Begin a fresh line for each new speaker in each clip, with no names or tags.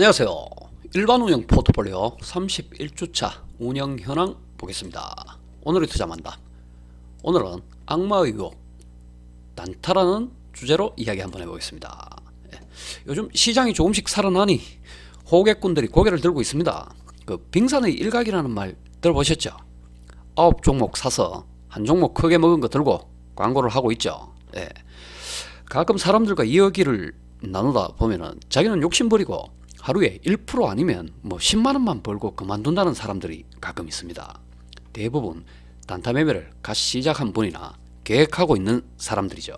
안녕하세요. 일반 운영 포트폴리오 31주차 운영 현황 보겠습니다. 오늘의 투자 만담. 오늘은 악마의 유혹, 난타라는 주제로 이야기 한번 해보겠습니다. 예, 요즘 시장이 조금씩 살아나니 호객꾼들이 고개를 들고 있습니다. 그 빙산의 일각이라는 말 들어보셨죠? 아홉 종목 사서 한 종목 크게 먹은 거 들고 광고를 하고 있죠. 예. 가끔 사람들과 이야기를 나누다 보면은 자기는 욕심 부리고 하루에 1% 아니면 뭐 10만 원만 벌고 그만둔다는 사람들이 가끔 있습니다. 대부분 단타 매매를 갓 시작한 분이나 계획하고 있는 사람들이죠.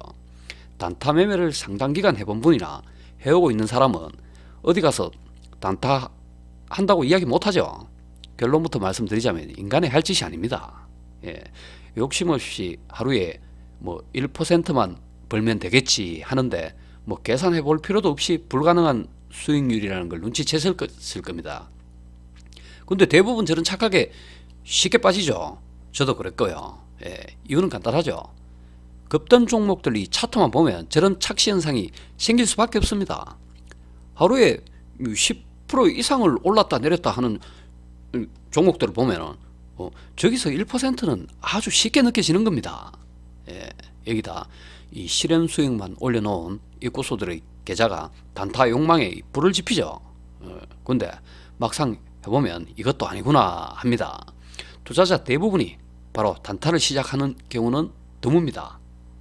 단타 매매를 상당 기간 해본 분이나 해오고 있는 사람은 어디 가서 단타 한다고 이야기 못하죠. 결론부터 말씀드리자면 인간의 할 짓이 아닙니다. 예, 욕심 없이 하루에 뭐 1%만 벌면 되겠지 하는데 뭐 계산해 볼 필요도 없이 불가능한 수익률이라는 걸 눈치챘을 겁니다. 근데 대부분 저런 착하게 쉽게 빠지죠. 저도 그랬고요. 예, 이유는 간단하죠. 급등 종목들 이 차트만 보면 저런 착시 현상이 생길 수밖에 없습니다. 하루에 10% 이상을 올랐다 내렸다 하는 종목들을 보면은 어, 저기서 1%는 아주 쉽게 느껴지는 겁니다. 예, 여기다 이 실현 수익만 올려놓은 입구소들의 계좌가 단타 욕망에 불을 지피죠. 어, 근데 막상 해보면 이것도 아니구나 합니다. 투자자 대부분이 바로 단타를 시작하는 경우는 드뭅니다.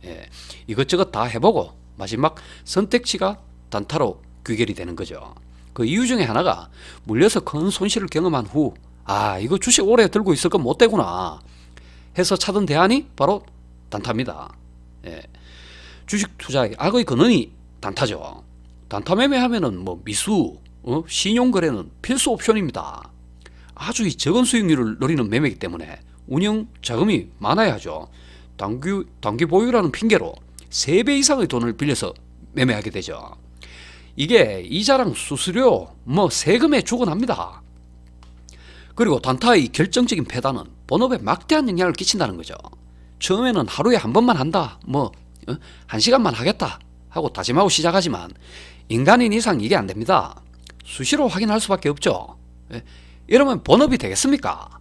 예, 이것저것 다 해보고 마지막 선택지가 단타로 귀결이 되는 거죠. 그 이유 중에 하나가 물려서 큰 손실을 경험한 후, 아, 이거 주식 오래 들고 있을 건 못 되구나 해서 찾은 대안이 바로 단타입니다. 예. 주식 투자의 악의 근원이 단타죠. 단타 매매하면은 뭐 미수, 어? 신용 거래는 필수 옵션입니다. 아주 이 적은 수익률을 노리는 매매이기 때문에 운영 자금이 많아야 하죠. 단기 단기 보유라는 핑계로 3배 이상의 돈을 빌려서 매매하게 되죠. 이게 이자랑 수수료, 뭐 세금에 죽어납니다. 그리고 단타의 결정적인 패단은 본업에 막대한 영향을 끼친다는 거죠. 처음에는 하루에 한 번만 한다, 뭐, 어? 한 시간만 하겠다 하고 다짐하고 시작하지만 인간인 이상 이게 안 됩니다. 수시로 확인할 수밖에 없죠. 예? 이러면 본업이 되겠습니까?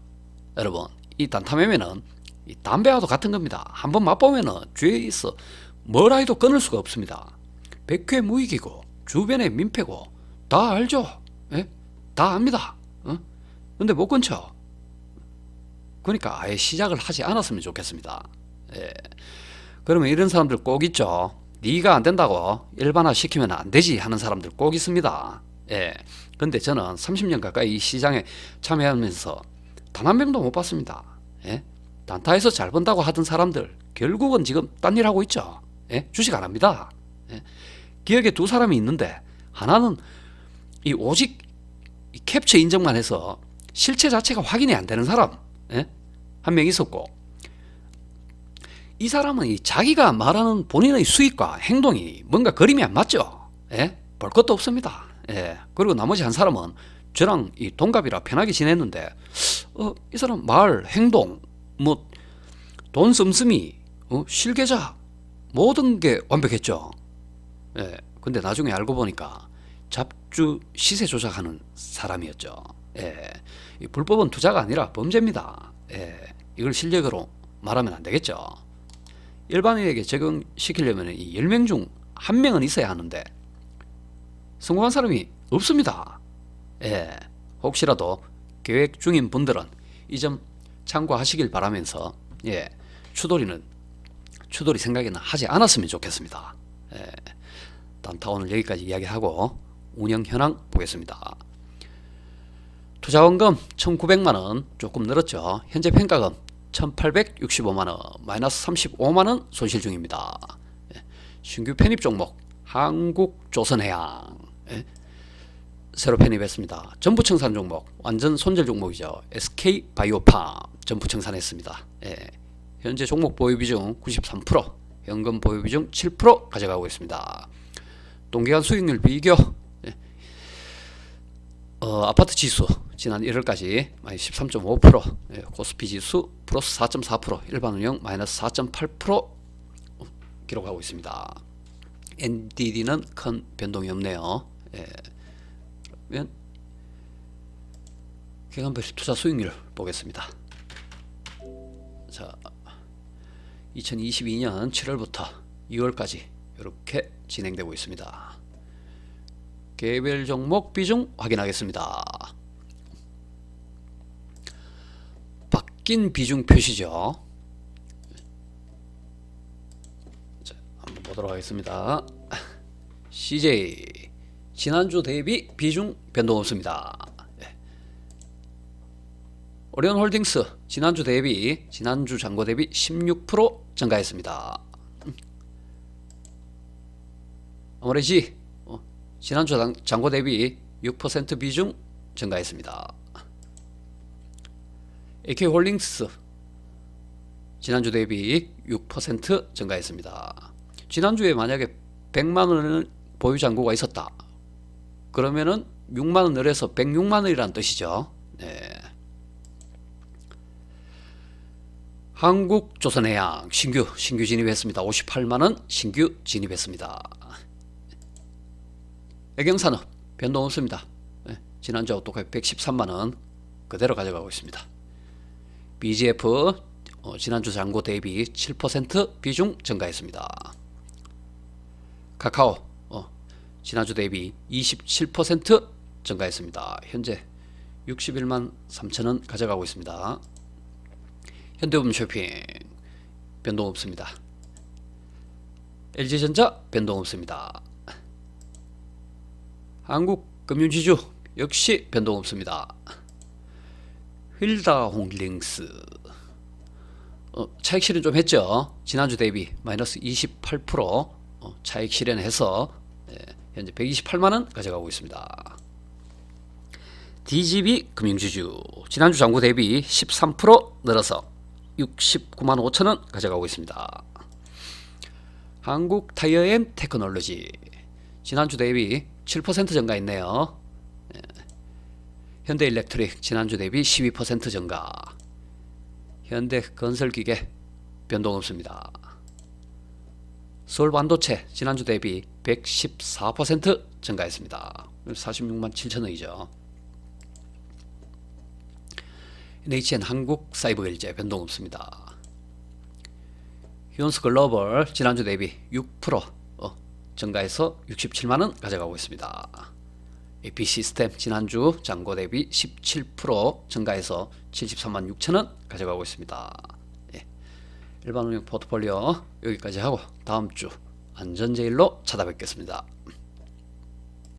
여러분, 이 단타 매매는 이 담배와도 같은 겁니다. 한번 맛보면은 주위에 있어 뭐라 해도 끊을 수가 없습니다. 백회 무익이고 주변에 민폐고 다 알죠. 예? 다 압니다. 어? 근데 못 끊죠. 그러니까 아예 시작을 하지 않았으면 좋겠습니다. 예. 그러면 이런 사람들 꼭 있죠. 네가 안 된다고 일반화 시키면 안 되지 하는 사람들 꼭 있습니다. 예. 근데 저는 30년 가까이 이 시장에 참여하면서 단 한 명도 못 봤습니다. 예? 단타에서 잘 번다고 하던 사람들 결국은 지금 딴 일 하고 있죠. 예? 주식 안 합니다. 예? 기억에 두 사람이 있는데 하나는 이 오직 이 캡처 인정만 해서 실체 자체가 확인이 안 되는 사람 예? 한 명 있었고 이 사람은 이 자기가 말하는 본인의 수익과 행동이 뭔가 그림이 안 맞죠. 예? 볼 것도 없습니다. 예. 그리고 나머지 한 사람은 저랑 이 동갑이라 편하게 지냈는데 어, 이 사람 말, 행동, 뭐 돈 씀씀이, 어, 실계좌 모든 게 완벽했죠. 예. 근데 나중에 알고 보니까 잡주 시세 조작하는 사람이었죠. 예. 이 불법은 투자가 아니라 범죄입니다. 예. 이걸 실력으로 말하면 안 되겠죠. 일반인에게 적용시키려면 이 10명 중한 명은 있어야 하는데 성공한 사람이 없습니다. 예. 혹시라도 계획 중인 분들은 이 점 참고하시길 바라면서 예. 추돌이는 추돌이 생각에는 하지 않았으면 좋겠습니다. 예. 단타 오늘 여기까지 이야기하고 운영 현황 보겠습니다. 투자원금 1,900만 원 조금 늘었죠. 현재 평가금 1,865만 원 마이너스 35만 원 손실 중입니다. 예. 신규 편입 종목 한국조선해양 예. 새로 편입했습니다. 전부 청산 종목 완전 손절 종목이죠. SK 바이오팜 전부 청산했습니다. 예. 현재 종목 보유 비중 93%, 현금 보유 비중 7% 가져가고 있습니다. 동기간 수익률 비교 예. 어, 아파트 지수 지난 1월까지 13.5%, 예, 코스피 지수 플러스 4.4%, 일반 운영 마이너스 4.8% 기록하고 있습니다. NDD는 큰 변동이 없네요. 예, 기간별 투자 수익률 보겠습니다. 자, 2022년 7월부터 2월까지 이렇게 진행되고 있습니다. 개별 종목 비중 확인하겠습니다. 바뀐 비중 표시죠. 자, 한번 보도록 하겠습니다. CJ 지난주 대비 비중 변동 없습니다. 예. 오리온 홀딩스 지난주 대비 지난주 잔고 대비 16% 증가했습니다. 음. 아모레지 어, 지난주 장- 잔고 대비 6% 비중 증가했습니다. AK홀딩스 지난주 대비 6% 증가했습니다. 지난주에 만약에 100만 원을 보유 잔고가 있었다. 그러면은 6만 원 늘어서 106만 원이라는 뜻이죠. 네. 한국조선해양 신규 신규 진입했습니다. 58만 원 신규 진입했습니다. 애경산업 변동 없습니다. 네, 지난주하고 똑같이 113만 원 그대로 가져가고 있습니다. BGF 어, 지난주 잔고 대비 7% 비중 증가했습니다. 카카오 어, 지난주 대비 27% 증가했습니다. 현재 61만 3천 원 가져가고 있습니다. 현대홈 쇼핑 변동 없습니다. LG전자 변동 없습니다. 한국금융지주 역시 변동 없습니다. 휠다홀딩스 어, 차익 실현 좀 했죠. 지난주 대비 마이너스 28% 어, 차익 실현해서 예, 현재 128만 원 가져가고 있습니다. DGB 금융지주 지난주 잔고 대비 13% 늘어서 69만 5천 원 가져가고 있습니다. 한국 타이어앤 테크놀로지 지난주 대비 7% 증가했네요. 예. 현대일렉트릭 지난주 대비 12% 증가. 현대 건설기계 변동 없습니다. 서울 반도체 지난주 대비 114% 증가했습니다. 46만 7천 원이죠. NHN 한국 사이버일제 변동 없습니다. 휴온스 글로벌 지난주 대비 6% 어, 증가해서 67만 원 가져가고 있습니다. AP 시스템 지난주 잔고 대비 17% 증가해서 73만 6천 원 가져가고 있습니다. 예. 일반 운용 포트폴리오 여기까지 하고 다음 주 안전제일로 찾아뵙겠습니다.